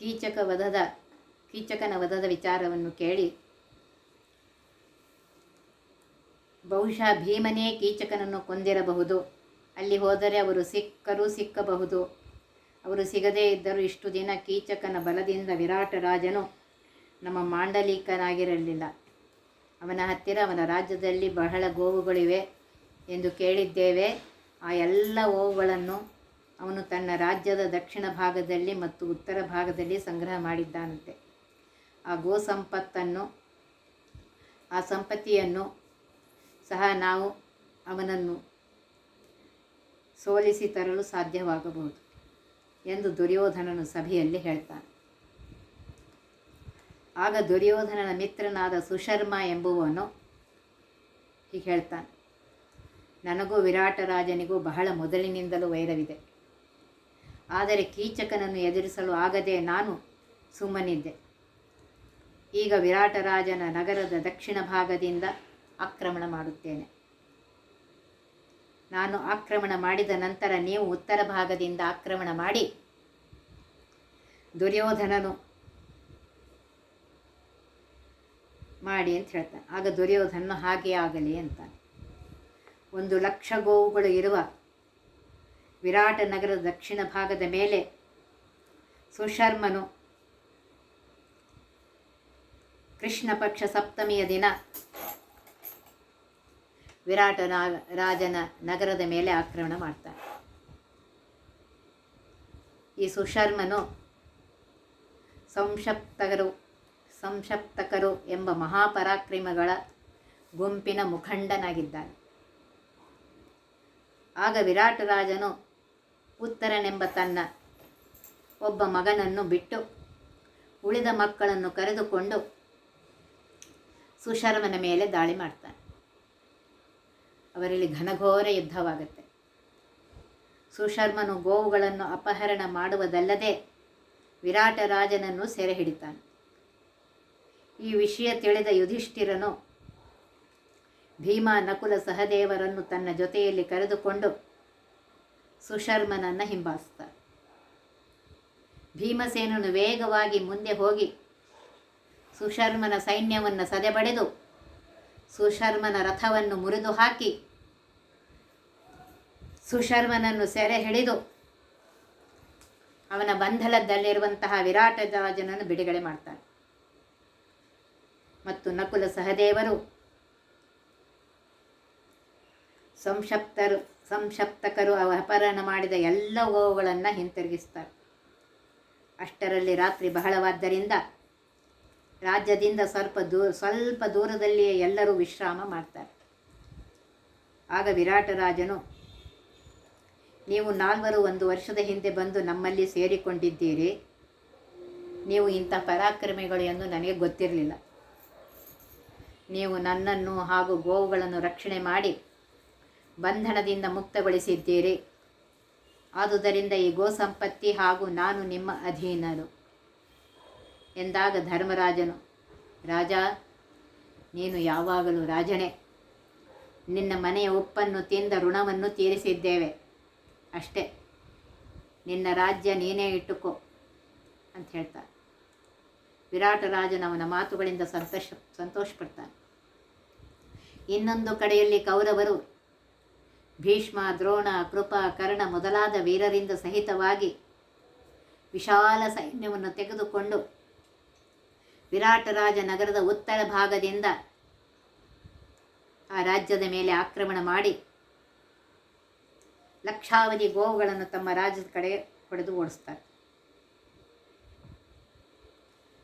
ಕೀಚಕ ವಧದ ಕೀಚಕನ ವಧದ ವಿಚಾರವನ್ನು ಕೇಳಿ. ಬಹುಶಃ ಭೀಮನೇ ಕೀಚಕನನ್ನು ಕೊಂದಿರಬಹುದು. ಅಲ್ಲಿ ಹೋದರೆ ಅವರು ಸಿಕ್ಕರೂ ಸಿಕ್ಕಬಹುದು. ಅವರು ಸಿಗದೇ ಇದ್ದರೂ ಇಷ್ಟು ದಿನ ಕೀಚಕನ ಬಲದಿಂದ ವಿರಾಟ ರಾಜನು ನಮ್ಮ ಮಾಂಡಲಿಕನಾಗಿರಲಿಲ್ಲ. ಅವನ ಹತ್ತಿರ ಅವನ ರಾಜ್ಯದಲ್ಲಿ ಬಹಳ ಗೋವುಗಳಿವೆ ಎಂದು ಕೇಳಿದ್ದೇವೆ. ಆ ಎಲ್ಲ ಗೋವುಗಳನ್ನು ಅವನು ತನ್ನ ರಾಜ್ಯದ ದಕ್ಷಿಣ ಭಾಗದಲ್ಲಿ ಮತ್ತು ಉತ್ತರ ಭಾಗದಲ್ಲಿ ಸಂಗ್ರಹ ಮಾಡಿದ್ದಾನಂತೆ. ಆ ಗೋ ಸಂಪತ್ತನ್ನು ಆ ಸಂಪತ್ತಿಯನ್ನು ಸಹ ನಾವು ಅವನನ್ನು ಸೋಲಿಸಿ ತರಲು ಸಾಧ್ಯವಾಗಬಹುದು ಎಂದು ದುರ್ಯೋಧನನು ಸಭೆಯಲ್ಲಿ ಹೇಳ್ತಾನೆ. ಆಗ ದುರ್ಯೋಧನನ ಮಿತ್ರನಾದ ಸುಶರ್ಮ ಎಂಬುವನು ಹೀಗೆ ಹೇಳ್ತಾನೆ. ನನಗೂ ವಿರಾಟ ರಾಜನಿಗೂ ಬಹಳ ಮೊದಲಿನಿಂದಲೂ ವೈರವಿದೆ. ಆದರೆ ಕೀಚಕನನ್ನು ಎದುರಿಸಲು ಆಗದೆ ನಾನು ಸುಮ್ಮನಿದ್ದೆ. ಈಗ ವಿರಾಟರಾಜನ ನಗರದ ದಕ್ಷಿಣ ಭಾಗದಿಂದ ಆಕ್ರಮಣ ಮಾಡುತ್ತೇನೆ. ನಾನು ಆಕ್ರಮಣ ಮಾಡಿದ ನಂತರ ನೀವು ಉತ್ತರ ಭಾಗದಿಂದ ಆಕ್ರಮಣ ಮಾಡಿ. ದುರ್ಯೋಧನನು ಮಾಡಿ ಅಂತ ಹೇಳ್ತಾನೆ. ಆಗ ದುರ್ಯೋಧನ ಹಾಗೆ ಆಗಲಿ ಅಂತಾನೆ. ಒಂದು ಲಕ್ಷ ಗೋವುಗಳು ಇರುವ ವಿರಾಟ ನಗರದ ದಕ್ಷಿಣ ಭಾಗದ ಮೇಲೆ ಸುಶರ್ಮನು ಕೃಷ್ಣ ಪಕ್ಷ ಸಪ್ತಮಿಯ ದಿನ ವಿರಾಟ ರಾಜನ ನಗರದ ಮೇಲೆ ಆಕ್ರಮಣ ಮಾಡ್ತಾನೆ. ಈ ಸುಶರ್ಮನು ಸಂಶಪ್ತಕರು ಸಂಶಪ್ತಕರು ಎಂಬ ಮಹಾಪರಾಕ್ರಮಗಳ ಗುಂಪಿನ ಮುಖಂಡನಾಗಿದ್ದಾನೆ. ಆಗ ವಿರಾಟ ರಾಜನು ಉತ್ತರನೆಂಬ ತನ್ನ ಒಬ್ಬ ಮಗನನ್ನು ಬಿಟ್ಟು ಉಳಿದ ಮಕ್ಕಳನ್ನು ಕರೆದುಕೊಂಡು ಸುಶರ್ಮನ ಮೇಲೆ ದಾಳಿ ಮಾಡ್ತಾನೆ. ಅವರಲ್ಲಿ ಘನಘೋರ ಯುದ್ಧವಾಗುತ್ತೆ. ಸುಶರ್ಮನು ಗೋವುಗಳನ್ನು ಅಪಹರಣ ಮಾಡುವುದಲ್ಲದೆ ವಿರಾಟ ರಾಜನನ್ನು ಸೆರೆ ಹಿಡಿತಾನೆ. ಈ ವಿಷಯ ತಿಳಿದ ಯುಧಿಷ್ಠಿರನು ಭೀಮ ನಕುಲ ಸಹದೇವರನ್ನು ತನ್ನ ಜೊತೆಯಲ್ಲಿ ಕರೆದುಕೊಂಡು ಸುಶರ್ಮನನ್ನು ಹಿಂಬಾಲಿಸ್ತಾರೆ. ಭೀಮಸೇನನು ವೇಗವಾಗಿ ಮುಂದೆ ಹೋಗಿ ಸುಶರ್ಮನ ಸೈನ್ಯವನ್ನು ಸದೆಬಡೆದು ಸುಶರ್ಮನ ರಥವನ್ನು ಮುರಿದು ಹಾಕಿ ಸುಶರ್ಮನನ್ನು ಸೆರೆ ಹಿಡಿದು ಅವನ ಬಂಧನದಲ್ಲಿರುವಂತಹ ವಿರಾಟ ರಾಜನನ್ನು ಬಿಡುಗಡೆ ಮಾಡ್ತಾನೆ. ಮತ್ತು ನಕುಲ ಸಹದೇವರು ಸಂಶಪ್ತರು ಸಂಶಪ್ತಕರು ಅಪಹರಣ ಮಾಡಿದ ಎಲ್ಲ ಗೋವುಗಳನ್ನು ಹಿಂತಿರುಗಿಸ್ತಾರೆ. ಅಷ್ಟರಲ್ಲಿ ರಾತ್ರಿ ಬಹಳವಾದ್ದರಿಂದ ರಾಜ್ಯದಿಂದ ಸ್ವಲ್ಪ ದೂ, ಸ್ವಲ್ಪ ದೂರದಲ್ಲಿಯೇ ಎಲ್ಲರೂ ವಿಶ್ರಾಮ ಮಾಡ್ತಾರೆ. ಆಗ ವಿರಾಟರಾಜನು, ನೀವು ನಾಲ್ವರು ಒಂದು ವರ್ಷದ ಹಿಂದೆ ಬಂದು ನಮ್ಮಲ್ಲಿ ಸೇರಿಕೊಂಡಿದ್ದೀರಿ. ನೀವು ಇಂಥ ಪರಾಕ್ರಮಿಗಳು ಎಂದು ನನಗೆ ಗೊತ್ತಿರಲಿಲ್ಲ. ನೀವು ನನ್ನನ್ನು ಹಾಗೂ ಗೋವುಗಳನ್ನು ರಕ್ಷಣೆ ಮಾಡಿ ಬಂಧನದಿಂದ ಮುಕ್ತಗೊಳಿಸಿದ್ದೀರಿ. ಆದುದರಿಂದ ಈ ಗೋ ಸಂಪತ್ತಿ ಹಾಗೂ ನಾನು ನಿಮ್ಮ ಅಧೀನರು ಎಂದಾಗ ಧರ್ಮರಾಜನು, ರಾಜ, ನೀನು ಯಾವಾಗಲೂ ರಾಜನೇ. ನಿನ್ನ ಮನೆಯ ಉಪ್ಪನ್ನು ತಿಂದ ಋಣವನ್ನು ತೀರಿಸಿದ್ದೇವೆ. ಅಷ್ಟೇ. ನಿನ್ನ ರಾಜ್ಯ ನೀನೇ ಇಟ್ಟುಕೋ ಅಂತ ಹೇಳ್ತಾರೆ. ವಿರಾಟ ರಾಜನ ಅವನ ಮಾತುಗಳಿಂದ ಸಂತೋಷ, ಸಂತೋಷಪಡ್ತಾನೆ. ಇನ್ನೊಂದು ಕಡೆಯಲ್ಲಿ ಕೌರವರು ಭೀಷ್ಮ, ದ್ರೋಣ, ಕೃಪ, ಕರ್ಣ ಮೊದಲಾದ ವೀರರಿಂದ ಸಹಿತವಾಗಿ ವಿಶಾಲ ಸೈನ್ಯವನ್ನು ತೆಗೆದುಕೊಂಡು ವಿರಾಟರಾಜ ನಗರದ ಉತ್ತರ ಭಾಗದಿಂದ ಆ ರಾಜ್ಯದ ಮೇಲೆ ಆಕ್ರಮಣ ಮಾಡಿ ಲಕ್ಷಾವಧಿ ಗೋವುಗಳನ್ನು ತಮ್ಮ ರಾಜ್ಯದ ಕಡೆ ಹೊಡೆದು ಓಡಿಸ್ತಾರೆ.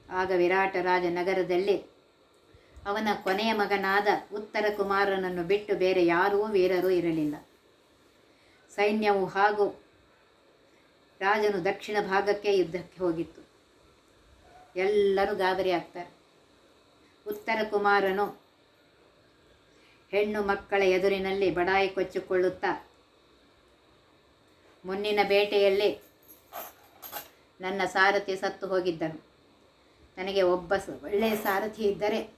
ಆಗ ವಿರಾಟರಾಜ ನಗರದಲ್ಲಿ ಅವನ ಕೊನೆಯ ಮಗನಾದ ಉತ್ತರ ಕುಮಾರನನ್ನು ಬಿಟ್ಟು ಬೇರೆ ಯಾರೂ ವೀರರೂ ಇರಲಿಲ್ಲ. ಸೈನ್ಯವು ಹಾಗೂ ರಾಜನು ದಕ್ಷಿಣ ಭಾಗಕ್ಕೆ ಯುದ್ಧಕ್ಕೆ ಹೋಗಿತ್ತು. ಎಲ್ಲರೂ ಗಾಬರಿ ಆಗ್ತಾರೆ. ಉತ್ತರ ಕುಮಾರನು ಹೆಣ್ಣು ಮಕ್ಕಳ ಎದುರಿನಲ್ಲಿ ಬಡಾಯಿ ಕೊಚ್ಚಿಕೊಳ್ಳುತ್ತಾ, ಮುನ್ನಿನ ಬೇಟೆಯಲ್ಲಿ ನನ್ನ ಸಾರಥಿ ಸತ್ತು ಹೋಗಿದ್ದನು. ನನಗೆ ಒಬ್ಬ ಒಳ್ಳೆಯ ಸಾರಥಿ ಇದ್ದರೆ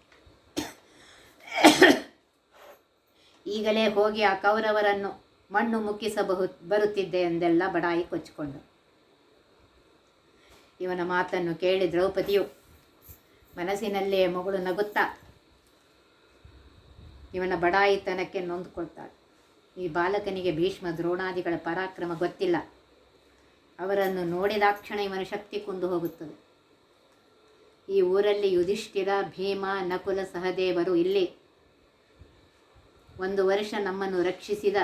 ಈಗಲೇ ಹೋಗಿ ಆ ಕೌರವರನ್ನು ಮಣ್ಣು ಮುಕ್ಕಿಸಬಹುದು, ಬರುತ್ತಿದ್ದೆ ಎಂದೆಲ್ಲ ಬಡಾಯಿ ಕೊಚ್ಚಿಕೊಂಡು ಇವನ ಮಾತನ್ನು ಕೇಳಿ ದ್ರೌಪದಿಯು ಮನಸ್ಸಿನಲ್ಲೇ ಮಗಳು ನಗುತ್ತಾ, ಇವನ ಬಡಾಯಿತನಕ್ಕೆ ನೊಂದುಕೊಳ್ತಾಳೆ. ಈ ಬಾಲಕನಿಗೆ ಭೀಷ್ಮ ದ್ರೋಣಾದಿಗಳ ಪರಾಕ್ರಮ ಗೊತ್ತಿಲ್ಲ. ಅವರನ್ನು ನೋಡಿದಾಕ್ಷಣ ಇವನ ಶಕ್ತಿ ಕುಂದು ಹೋಗುತ್ತದೆ. ಈ ಊರಲ್ಲಿ ಯುಧಿಷ್ಠಿರ, ಭೀಮ, ನಕುಲ, ಸಹದೇವರು ಇಲ್ಲಿ ಒಂದು ವರ್ಷ ನಮ್ಮನ್ನು ರಕ್ಷಿಸಿದ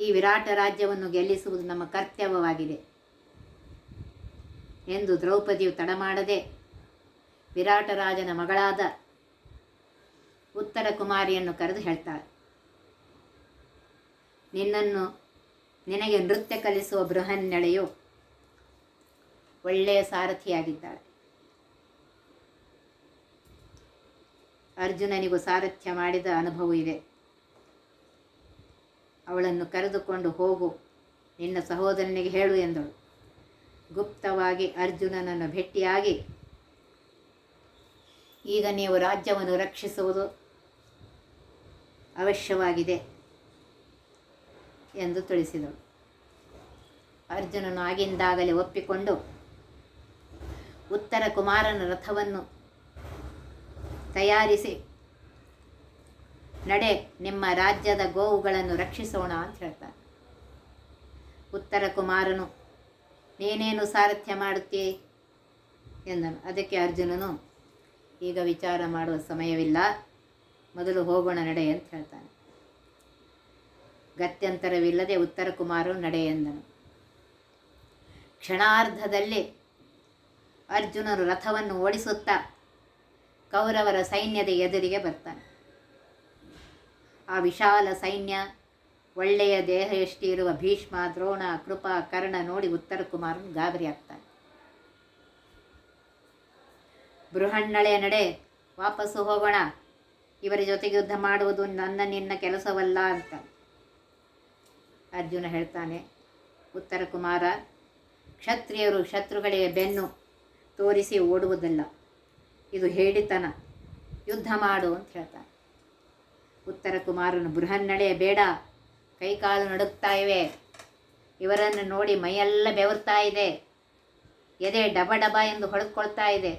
ಈ ವಿರಾಟ ರಾಜ್ಯವನ್ನು ಗೆಲ್ಲಿಸುವುದು ನಮ್ಮ ಕರ್ತವ್ಯವಾಗಿದೆ ಎಂದು ದ್ರೌಪದಿಯು ತಡಮಾಡದೆ ವಿರಾಟ ರಾಜನ ಮಗಳಾದ ಉತ್ತರ ಕುಮಾರಿಯನ್ನು ಕರೆದು ಹೇಳ್ತಾಳೆ. ನಿನ್ನನ್ನು ನಿನಗೆ ನೃತ್ಯ ಕಲಿಸುವ ಬೃಹನ್ನೆಳೆಯು ಒಳ್ಳೆಯ ಸಾರಥಿಯಾಗಿದ್ದಾಳೆ. ಅರ್ಜುನನಿಗೂ ಸಾರಥ್ಯ ಮಾಡಿದ ಅನುಭವ ಇದೆ. ಅವಳನ್ನು ಕರೆದುಕೊಂಡು ಹೋಗು, ನಿನ್ನ ಸಹೋದರನಿಗೆ ಹೇಳು ಎಂದಳು. ಗುಪ್ತವಾಗಿ ಅರ್ಜುನನನ್ನು ಭೇಟಿಯಾಗಿ, ಈಗ ನೀವು ರಾಜ್ಯವನ್ನು ರಕ್ಷಿಸುವುದು ಅವಶ್ಯವಾಗಿದೆ ಎಂದು ತಿಳಿಸಿದಳು. ಅರ್ಜುನನು ಆಗಿಂದಾಗಲೇ ಒಪ್ಪಿಕೊಂಡು, ಉತ್ತರ ಕುಮಾರನ ರಥವನ್ನು ತಯಾರಿಸಿ. ನಡೆ, ನಿಮ್ಮ ರಾಜ್ಯದ ಗೋವುಗಳನ್ನು ರಕ್ಷಿಸೋಣ ಅಂತ ಹೇಳ್ತಾರೆ. ಉತ್ತರ ಕುಮಾರನು, ನೀನೇನು ಸಾರಥ್ಯ ಮಾಡುತ್ತೀ? ಎಂದನು. ಅದಕ್ಕೆ ಅರ್ಜುನನು, ಈಗ ವಿಚಾರ ಮಾಡುವ ಸಮಯವಿಲ್ಲ. ಮೊದಲು ಹೋಗೋಣ, ನಡೆ ಅಂತ ಹೇಳ್ತಾನೆ. ಗತ್ಯಂತರವಿಲ್ಲದೆ ಉತ್ತರ ಕುಮಾರನು ನಡೆ ಎಂದನು. ಕ್ಷಣಾರ್ಧದಲ್ಲಿ ಅರ್ಜುನರು ರಥವನ್ನು ಓಡಿಸುತ್ತಾ ಕೌರವರ ಸೈನ್ಯದ ಎದುರಿಗೆ ಬರ್ತಾನೆ. ಆ ವಿಶಾಲ ಸೈನ್ಯ ಒಳ್ಳೆಯ ದೇಹ ಎಷ್ಟಿರುವ ಭೀಷ್ಮ, ದ್ರೋಣ, ಕೃಪ, ಕರ್ಣ ನೋಡಿ ಉತ್ತರ ಕುಮಾರನು ಗಾಬರಿ ಆಗ್ತಾನೆ. ಬೃಹಣ್ಣಳೆಯ ನಡೆ, ವಾಪಸ್ಸು ಹೋಗೋಣ. ಇವರ ಜೊತೆಗೆ ಯುದ್ಧ ಮಾಡುವುದು ನನ್ನ ನಿನ್ನ ಕೆಲಸವಲ್ಲ ಅಂತ. ಅರ್ಜುನ ಹೇಳ್ತಾನೆ, ಉತ್ತರ ಕುಮಾರ, ಕ್ಷತ್ರಿಯರು ಶತ್ರುಗಳಿಗೆ ಬೆನ್ನು ತೋರಿಸಿ ಓಡುವುದಲ್ಲ. ಇದು ಹೇಳಿತನ. ಯುದ್ಧ ಮಾಡು ಅಂತ ಹೇಳ್ತಾನೆ. ಉತ್ತರ ಕುಮಾರನು ಬೃಹನ್ನಳೆ ಬೇಡ. ಕೈಕಾಲು ನಡುಕ್ತಾ ಇವೆ. ಇವರನ್ನು ನೋಡಿ ಮೈಯೆಲ್ಲ ಬೆವರ್ತಾ ಇದೆ. ಎದೆ ಡಬ ಡಬ ಎಂದು ಹೊಡೆದುಕೊಳ್ತಾ ಇದೆ.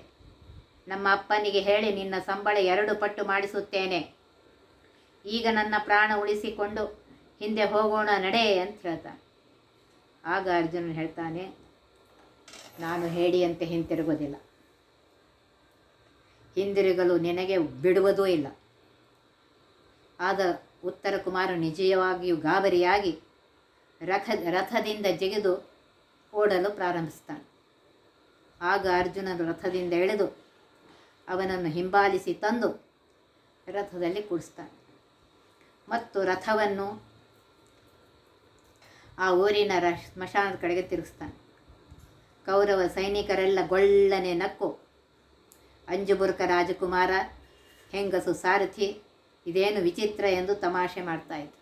ನಮ್ಮ ಅಪ್ಪನಿಗೆ ಹೇಳಿ ನಿನ್ನ ಸಂಬಳ ಎರಡು ಪಟ್ಟು ಮಾಡಿಸುತ್ತೇನೆ. ಈಗ ನನ್ನ ಪ್ರಾಣ ಉಳಿಸಿಕೊಂಡು ಹಿಂದೆ ಹೋಗೋಣ, ನಡೆ ಅಂತ ಹೇಳ್ತಾನೆ. ಆಗ ಅರ್ಜುನ ಹೇಳ್ತಾನೆ, ನಾನು ಹೇಳಿಯಂತೆ ಹಿಂತಿರುಗೋದಿಲ್ಲ ಹಿಂದಿರುಗಲು ನಿನಗೆ ಬಿಡುವುದೂ ಇಲ್ಲ. ಆದ ಉತ್ತರ ಕುಮಾರ ನಿಜವಾಗಿಯೂ ಗಾಬರಿಯಾಗಿ ರಥ, ರಥದಿಂದ ಜಿಗಿದು ಓಡಲು ಪ್ರಾರಂಭಿಸ್ತಾನೆ ಆಗ ಅರ್ಜುನನು ರಥದಿಂದ ಎಳೆದು ಅವನನ್ನು ಹಿಂಬಾಲಿಸಿ ತಂದು ರಥದಲ್ಲಿ ಕೂಡಿಸ್ತಾನೆ ಮತ್ತು ರಥವನ್ನು ಆ ಊರಿನ ರ, ಸ್ಮಶಾನದ ಕಡೆಗೆ ತಿರುಗಿಸ್ತಾನೆ ಕೌರವ ಸೈನಿಕರೆಲ್ಲ ಗೊಳ್ಳನೆ ನಕ್ಕು ಅಂಜುಬುರ್ಕ ರಾಜಕುಮಾರ, ಹೆಂಗಸು ಸಾರಥಿ, ಇದೇನು ವಿಚಿತ್ರ ಎಂದು ತಮಾಷೆ ಮಾಡ್ತಾ ಇದ್ರು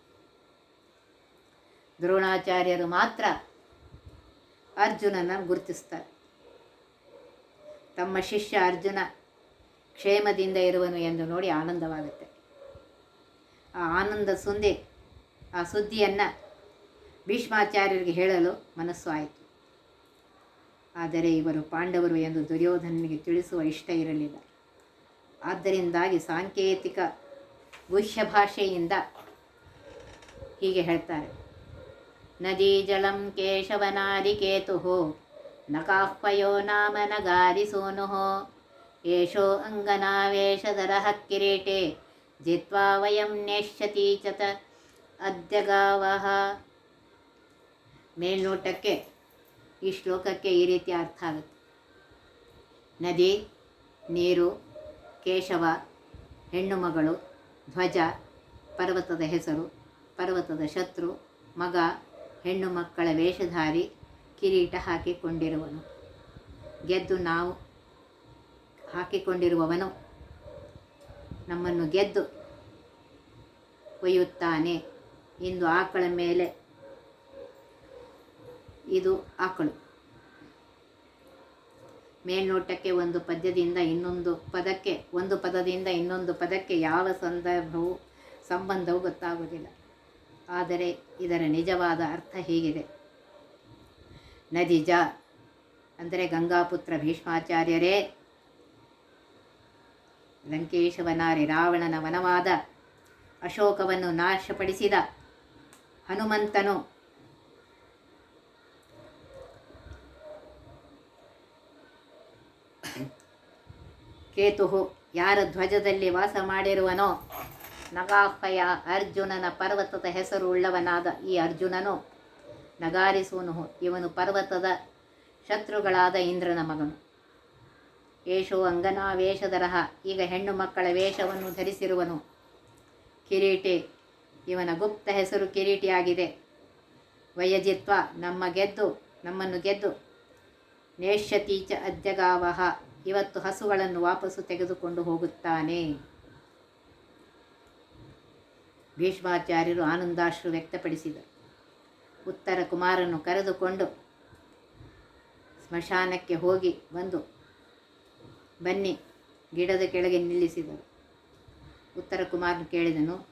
ದ್ರೋಣಾಚಾರ್ಯರು ಮಾತ್ರ ಅರ್ಜುನನ ಗುರುತಿಸ್ತಾರೆ. ತಮ್ಮ ಶಿಷ್ಯ ಅರ್ಜುನ ಕ್ಷೇಮದಿಂದ ಇರುವನು ಎಂದು ನೋಡಿ ಆನಂದವಾಗುತ್ತೆ. ಆ ಆನಂದ ಸುಂದಿ ಆ ಸುದ್ದಿಯನ್ನು ಭೀಷ್ಮಾಚಾರ್ಯರಿಗೆ ಹೇಳಲು ಮನಸ್ಸು ಆಯಿತು. ಆದರೆ ಇವರು ಪಾಂಡವರು ಎಂದು ದುರ್ಯೋಧನನಿಗೆ ತಿಳಿಸುವ ಇಷ್ಟ ಇರಲಿಲ್ಲ. ಆದ್ದರಿಂದಾಗಿ ಸಾಂಕೇತಿಕ ಗುಹ್ಯ ಭಾಷೆಯಿಂದ ಹೀಗೆ ಹೇಳ್ತಾರೆ. ನದಿ ಜಲಂ ಕೇಶವನಾದಿಕೇತು, ನಕಾಹ್ವಯೋ ನಾಮ ನಗಾರಿಸೂನು ಏಷೋ ಅಂಗನಾವೇಶದರ ಹಕ್ಕಿರೀಟೆ ಜಿತ್ವಾ ವಯಂ ನೇಷ್ಯತಿ ಚತ ಅದ್ಯಗಾವಹ. ಮೇಲ್ನೋಟಕ್ಕೆ ಈ ಶ್ಲೋಕಕ್ಕೆ ಈ ರೀತಿ ಅರ್ಥ ಆಗುತ್ತೆ. ನದಿ, ನೀರು, ಕೇಶವ, ಹೆಣ್ಣು ಮಗಳು, ಧ್ವಜ, ಪರ್ವತದ ಹೆಸರು, ಪರ್ವತದ ಶತ್ರು, ಮಗ, ಹೆಣ್ಣು ಮಕ್ಕಳ ವೇಷಧಾರಿ, ಕಿರೀಟ ಹಾಕಿಕೊಂಡಿರುವನು. ಗೆದ್ದು ನಾವು ಹಾಕಿಕೊಂಡಿರುವವನು ನಮ್ಮನ್ನು ಗೆದ್ದು ಒಯ್ಯುತ್ತಾನೆ. ಇಂದು ಆಕಳ ಮೇಲೆ ಇದು ಆಕಳು. ಮೇಲ್ನೋಟಕ್ಕೆ ಒಂದು ಪದ್ಯದಿಂದ ಇನ್ನೊಂದು ಪದಕ್ಕೆ, ಒಂದು ಪದದಿಂದ ಇನ್ನೊಂದು ಪದಕ್ಕೆ ಯಾವ ಸಂದರ್ಭವು, ಸಂಬಂಧವೂ ಗೊತ್ತಾಗುವುದಿಲ್ಲ. ಆದರೆ ಇದರ ನಿಜವಾದ ಅರ್ಥ ಹೀಗಿದೆ. ನದಿಜ ಅಂದರೆ ಗಂಗಾಪುತ್ರ ಭೀಷ್ಮಾಚಾರ್ಯರೇ, ಲಂಕೇಶವನಾರಿ ರಾವಣನ ವನವಾದ ಅಶೋಕವನ್ನು ನಾಶಪಡಿಸಿದ ಹನುಮಂತನು ಕೇತುಹು ಯಾರ ಧ್ವಜದಲ್ಲಿ ವಾಸ ಮಾಡಿರುವನೋ? ನಗಾಫಯ ಅರ್ಜುನನ ಪರ್ವತದ ಹೆಸರು ಉಳ್ಳವನಾದ ಈ ಅರ್ಜುನನು. ನಗಾರಿಸುವನು ಇವನು ಪರ್ವತದ ಶತ್ರುಗಳಾದ ಇಂದ್ರನ ಮಗನು. ಏಷೋ ಅಂಗನಾ ವೇಷಧರಹ, ಈಗ ಹೆಣ್ಣು ಮಕ್ಕಳ ವೇಷವನ್ನು ಧರಿಸಿರುವನು. ಕಿರೀಟಿ, ಇವನ ಗುಪ್ತ ಹೆಸರು ಕಿರೀಟಿಯಾಗಿದೆ. ವಯಜಿತ್ವ, ನಮ್ಮ ಗೆದ್ದು, ನಮ್ಮನ್ನು ಗೆದ್ದು. ನೇಷ್ಯತೀಚ ಅದ್ಯಗಾವಹ ಇವತ್ತು ಹಸುಗಳನ್ನು ವಾಪಸ್ಸು ತೆಗೆದುಕೊಂಡು ಹೋಗುತ್ತಾನೆ. ಭೀಷ್ಮಾಚಾರ್ಯರು ಆನಂದಾಶ್ರು ವ್ಯಕ್ತಪಡಿಸಿದರು. ಉತ್ತರ ಕುಮಾರನ್ನು ಕರೆದುಕೊಂಡು ಸ್ಮಶಾನಕ್ಕೆ ಹೋಗಿ ಬಂದು ಬನ್ನಿ, ಗಿಡದ ಕೆಳಗೆ ನಿಲ್ಲಿಸಿದರು. ಉತ್ತರ ಕುಮಾರನು ಕೇಳಿದನು,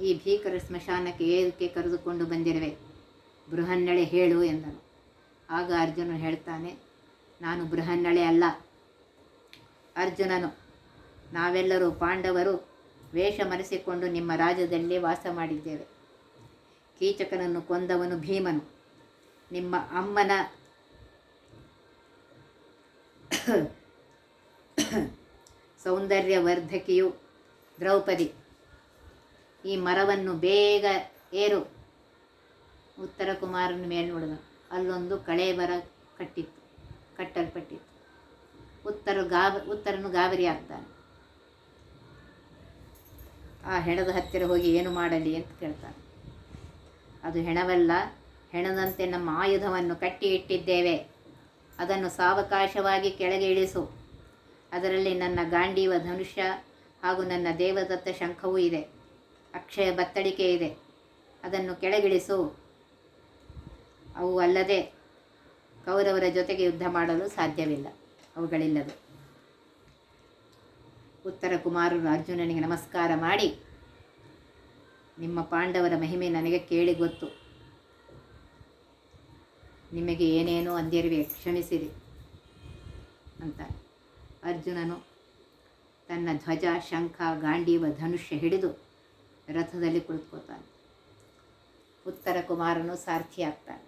ಈ ಭೀಕರ ಸ್ಮಶಾನಕ್ಕೆ ಏದಕ್ಕೆ ಕರೆದುಕೊಂಡು ಬಂದಿರುವೆ? ಬೃಹನ್ನಳೆ ಹೇಳು ಎಂದನು. ಆಗ ಅರ್ಜುನ ಹೇಳ್ತಾನೆ, ನಾನು ಬೃಹನ್ನಳೆ ಅಲ್ಲ ಅರ್ಜುನನು. ನಾವೆಲ್ಲರೂ ಪಾಂಡವರು ವೇಷ ಮರೆಸಿಕೊಂಡು ನಿಮ್ಮ ರಾಜ್ಯದಲ್ಲಿ ವಾಸ ಮಾಡಿದ್ದೇವೆ. ಕೀಚಕನನ್ನು ಕೊಂದವನು ಭೀಮನು. ನಿಮ್ಮ ಅಮ್ಮನ ಸೌಂದರ್ಯವರ್ಧಕಿಯು ದ್ರೌಪದಿ. ಈ ಮರವನ್ನು ಬೇಗ ಏರು. ಉತ್ತರ ಕುಮಾರನ ಮೇಲೆ ನೋಡಿದ ಅಲ್ಲೊಂದು ಕಳೆ ಬರ ಕಟ್ಟಿತ್ತು, ಕಟ್ಟಲ್ಪಟ್ಟಿತ್ತು. ಉತ್ತರ ಗಾಬ, ಉತ್ತರನು ಗಾಬರಿ ಆಗ್ತಾನೆ. ಆ ಹೆಣದ ಹತ್ತಿರ ಹೋಗಿ ಏನು ಮಾಡಲಿ ಅಂತ ಕೇಳ್ತಾನೆ. ಅದು ಹೆಣವಲ್ಲ ಹೆಣದಂತೆ ನಮ್ಮ ಆಯುಧವನ್ನು ಕಟ್ಟಿ ಇಟ್ಟಿದ್ದೇವೆ. ಅದನ್ನು ಸಾವಕಾಶವಾಗಿ ಕೆಳಗೆ ಇಳಿಸು. ಅದರಲ್ಲಿ ನನ್ನ ಗಾಂಡೀವ ಧನುಷ್ಯ ಹಾಗೂ ನನ್ನ ದೇವದತ್ತ ಶಂಖವೂ ಇದೆ. ಅಕ್ಷಯ ಬತ್ತಳಿಕೆ ಇದೆ. ಅದನ್ನು ಕೆಳಗಿಳಿಸು. ಅವು ಅಲ್ಲದೆ ಕೌರವರ ಜೊತೆಗೆ ಯುದ್ಧ ಮಾಡಲು ಸಾಧ್ಯವಿಲ್ಲ. ಅವುಗಳಿಲ್ಲದೆ. ಉತ್ತರ ಕುಮಾರರು ಅರ್ಜುನನಿಗೆ ನಮಸ್ಕಾರ ಮಾಡಿ, ನಿಮ್ಮ ಪಾಂಡವರ ಮಹಿಮೆ ನನಗೆ ಕೇಳಿ ಗೊತ್ತು. ನಿಮಗೆ ಏನೇನೋ ಅಂದಿರುವೆ, ಕ್ಷಮಿಸಿರಿ ಅಂತ ಅರ್ಜುನನು ತನ್ನ ಧ್ವಜ, ಶಂಖ, ಗಾಂಡೀವ, ಧನುಷ್ಯ ಹಿಡಿದು ರಥದಲ್ಲಿ ಕುಳಿತುಕೋತಾನೆ ಉತ್ತರ ಕುಮಾರನು ಸಾರ್ಥಿಯಾಗ್ತಾನೆ.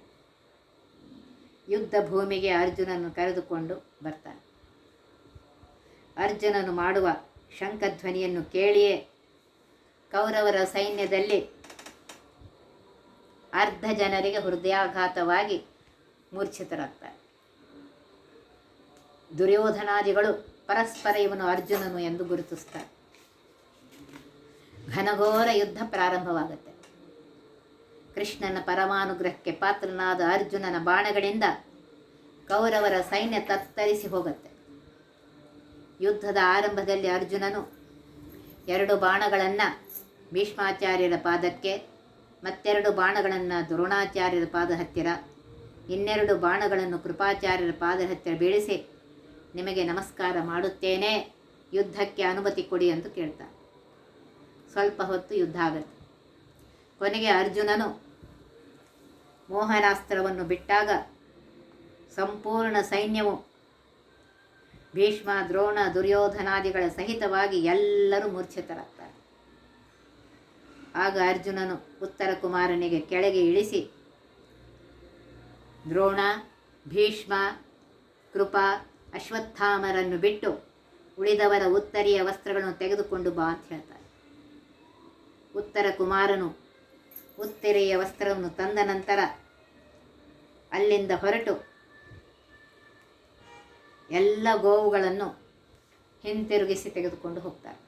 ಯುದ್ಧ ಭೂಮಿಗೆ ಅರ್ಜುನನ್ನು ಕರೆದುಕೊಂಡು ಬರ್ತಾನೆ. ಅರ್ಜುನನು ಮಾಡುವ ಶಂಖಧ್ವನಿಯನ್ನು ಕೇಳಿಯೇ ಕೌರವರ ಸೈನ್ಯದಲ್ಲಿ ಅರ್ಧ ಜನರಿಗೆ ಹೃದಯಾಘಾತವಾಗಿ ಮೂರ್ಛಿತರಾಗ್ತಾರೆ. ದುರ್ಯೋಧನಾದಿಗಳು ಪರಸ್ಪರ ಇವನು ಅರ್ಜುನನು ಎಂದು ಗುರುತಿಸ್ತಾರೆ. ಘನಘೋರ ಯುದ್ಧ ಪ್ರಾರಂಭವಾಗುತ್ತೆ. ಕೃಷ್ಣನ ಪರಮಾನುಗ್ರಹಕ್ಕೆ ಪಾತ್ರನಾದ ಅರ್ಜುನನ ಬಾಣಗಳಿಂದ ಕೌರವರ ಸೈನ್ಯ ತತ್ತರಿಸಿ ಹೋಗುತ್ತೆ. ಯುದ್ಧದ ಆರಂಭದಲ್ಲಿ ಅರ್ಜುನನು ಎರಡು ಬಾಣಗಳನ್ನು ಭೀಷ್ಮಾಚಾರ್ಯರ ಪಾದಕ್ಕೆ, ಮತ್ತೆರಡು ಬಾಣಗಳನ್ನು ದ್ರೋಣಾಚಾರ್ಯರ ಪಾದ ಹತ್ತಿರ, ಇನ್ನೆರಡು ಬಾಣಗಳನ್ನು ಕೃಪಾಚಾರ್ಯರ ಪಾದ ಹತ್ತಿರ ಬೀಳಿಸಿ ನಿಮಗೆ ನಮಸ್ಕಾರ ಮಾಡುತ್ತೇನೆ, ಯುದ್ಧಕ್ಕೆ ಅನುಮತಿ ಕೊಡಿ ಅಂತ ಕೇಳ್ತಾನೆ. ಸ್ವಲ್ಪ ಹೊತ್ತು ಯುದ್ಧ ಆಗುತ್ತೆ. ಕೊನೆಗೆ ಅರ್ಜುನನು ಮೋಹನಾಸ್ತ್ರವನ್ನು ಬಿಟ್ಟಾಗ ಸಂಪೂರ್ಣ ಸೈನ್ಯವು ಭೀಷ್ಮ, ದ್ರೋಣ, ದುರ್ಯೋಧನಾದಿಗಳ ಸಹಿತವಾಗಿ ಎಲ್ಲರೂ ಮೂರ್ಛಿತರಾಗ್ತಾರೆ ಆಗ ಅರ್ಜುನನು ಉತ್ತರ ಕುಮಾರನಿಗೆ ಕೆಳಗೆ ಇಳಿಸಿ, ದ್ರೋಣ, ಭೀಷ್ಮ, ಕೃಪಾ, ಅಶ್ವತ್ಥಾಮರನ್ನು ಬಿಟ್ಟು ಉಳಿದವರ ಉತ್ತರಿಯ ವಸ್ತ್ರಗಳನ್ನು ತೆಗೆದುಕೊಂಡು ಬಾ ಅಂತ ಹೇಳ್ತಾರೆ. ಉತ್ತರ ಕುಮಾರನು ಉತ್ತರೆಯ ವಸ್ತ್ರವನ್ನು ತಂದ ನಂತರ ಅಲ್ಲಿಂದ ಹೊರಟು. ಎಲ್ಲ ಗೋವುಗಳನ್ನು ಹಿಂತಿರುಗಿಸಿ ತೆಗೆದುಕೊಂಡು ಹೋಗ್ತಾರೆ.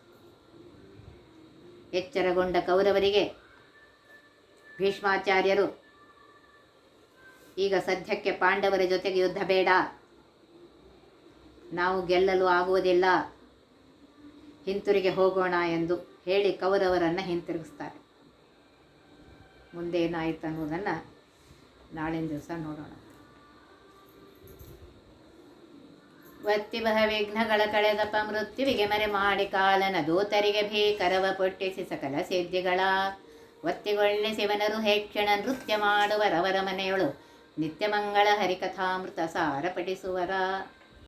ಎಚ್ಚರಗೊಂಡ ಕೌರವರಿಗೆ ಭೀಷ್ಮಾಚಾರ್ಯರು, ಈಗ ಸದ್ಯಕ್ಕೆ ಪಾಂಡವರ ಜೊತೆಗೆ ಯುದ್ಧ ಬೇಡ. ನಾವು ಗೆಲ್ಲಲು ಆಗುವುದಿಲ್ಲ. ಹಿಂತಿರುಗಿ ಹೋಗೋಣ ಎಂದು ಹೇಳಿ ಕೌರವರನ್ನು ಹಿಂತಿರುಗಿಸ್ತಾರೆ. ಮುಂದೇನಾಯಿತು ಅನ್ನೋದನ್ನು ನಾಳಿನ ದಿವಸ ನೋಡೋಣ. ವತ್ತಿ ಬಹ ವಿಘ್ನಗಳ ಕಳೆದಪ್ಪ ಮೃತ್ಯುವಿಗೆ ಮರೆ ಮಾಡಿ ಕಾಲನ ದೂತರಿಗೆ ಭೀಕರವ ಪೊಟ್ಟಿಸಿ ಸಕಲ ಸಿದ್ಧಿಗಳ. ಒತ್ತಿಗೊಳ್ಳೆ ಶಿವನರು ಹೇಕ್ಷಣ ನೃತ್ಯ ಮಾಡುವರವರ ಮನೆಯೊಳು ನಿತ್ಯ ಮಂಗಳ ಹರಿಕಥಾಮೃತ ಸಾರ ಪಠಿಸುವರ